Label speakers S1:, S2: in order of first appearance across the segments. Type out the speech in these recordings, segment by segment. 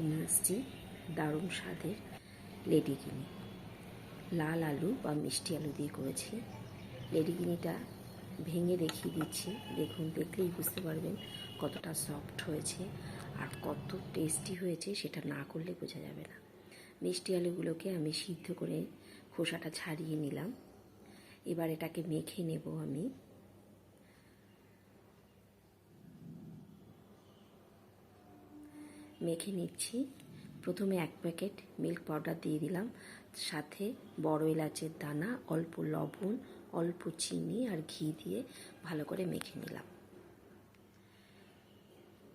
S1: নিয়ে এসেছি দারুণ স্বাদের লেডিকিনি। লাল আলু বা মিষ্টি আলু দিয়ে করেছি। লেডিকিনিটা ভেঙে দেখিয়ে দিচ্ছি। দেখুন, দেখলেই বুঝতে পারবেন কতটা সফট হয়েছে আর কত টেস্টি হয়েছে সেটা না করলে বোঝা যাবে না। মিষ্টি আলুগুলোকে আমি সিদ্ধ করে খোসাটা ছাড়িয়ে নিলাম। এবার এটাকে মেখে নেব আমি। মেখে নিচ্ছি। প্রথমে এক প্যাকেট মিল্ক পাউডার দিয়ে দিলাম। সাথে বড় এলাচের দানা, অল্প লবণ, অল্প চিনি আর ঘি দিয়ে ভালো করে মেখে নিলাম।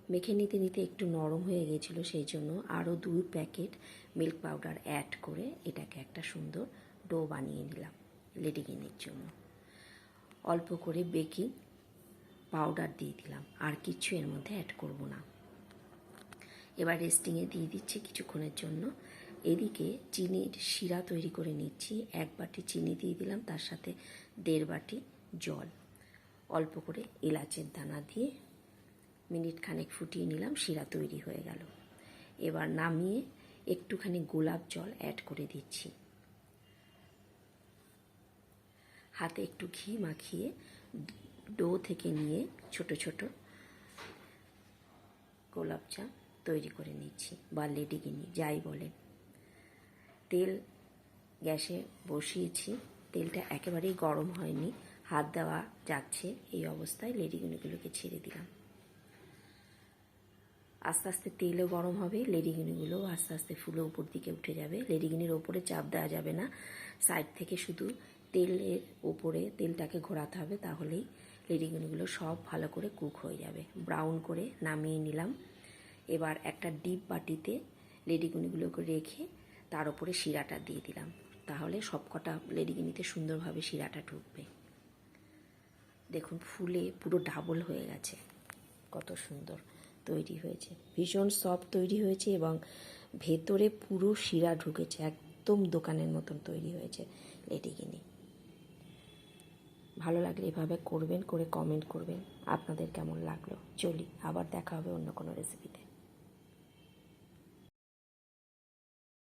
S1: মেখে নিতে নিতে একটু নরম হয়ে গেছিল সেই জন্য আরও দুই প্যাকেট মিল্ক পাউডার অ্যাড করে এটাকে একটা সুন্দর ডো বানিয়ে নিলাম লেডিকিনের জন্য। অল্প করে বেকিং পাউডার দিয়ে দিলাম। আর কিছু এর মধ্যে অ্যাড করব না। এবার রেস্টিংয়ে দিয়ে দিচ্ছি কিছুক্ষণের জন্য। এদিকে চিনির শিরা তৈরি করে নিচ্ছি। এক বাটি চিনি দিয়ে দিলাম, তার সাথে দেড় বাটি জল। অল্প করে এলাচের দানা দিয়ে মিনিট খানেক ফুটিয়ে নিলাম, শিরা তৈরি হয়ে গেল। এবার নামিয়ে একটুখানি গোলাপ জল অ্যাড করে দিচ্ছি। হাতে একটু ঘি মাখিয়ে ডো থেকে নিয়ে ছোট ছোট গোলাপ জাম তৈরি করে নিচ্ছি বা লেডিগিনি যাই বলেন। তেল গ্যাসে বসিয়েছি, তেলটা একেবারেই গরম হয়নি, হাত দেওয়া যাচ্ছে, এই অবস্থায় লেডিগুনিগুলোকে ছেড়ে দিলাম। আস্তে আস্তে তেলও গরম হবে লেডিগিনিগুলো আস্তে আস্তে ফুলে উপর দিকে উঠে যাবে। লেডিগিনির ওপরে চাপ দেওয়া যাবে না, সাইড থেকে শুধু তেলের ওপরে তেলটাকে ঘোরাতে হবে, তাহলেই লেডিগিনিগুলো সব ভালো করে কুক হয়ে যাবে। ব্রাউন করে নামিয়ে নিলাম। এবার একটা ডিপ বাটিতে লেডিগুনিগুলোকে রেখে তার উপরে শিরাটা দিয়ে দিলাম। তাহলে সবকটা লেডিগুনিতে সুন্দরভাবে শিরাটা ঢুকবে। দেখুন, ফুলে পুরো ডাবল হয়ে গেছে। কত সুন্দর তৈরি হয়েছে। ভীষণ সফট তৈরি হয়েছে এবং ভেতরে পুরো শিরা ঢুকেছে। একদম দোকানের মতন তৈরি হয়েছে লেডিগিনি। ভালো লাগলে এভাবে করবেন, করে কমেন্ট করবেন। আপনাদের কেমন লাগল? চলি, আবার দেখা হবে অন্য কোনো রেসিপিতে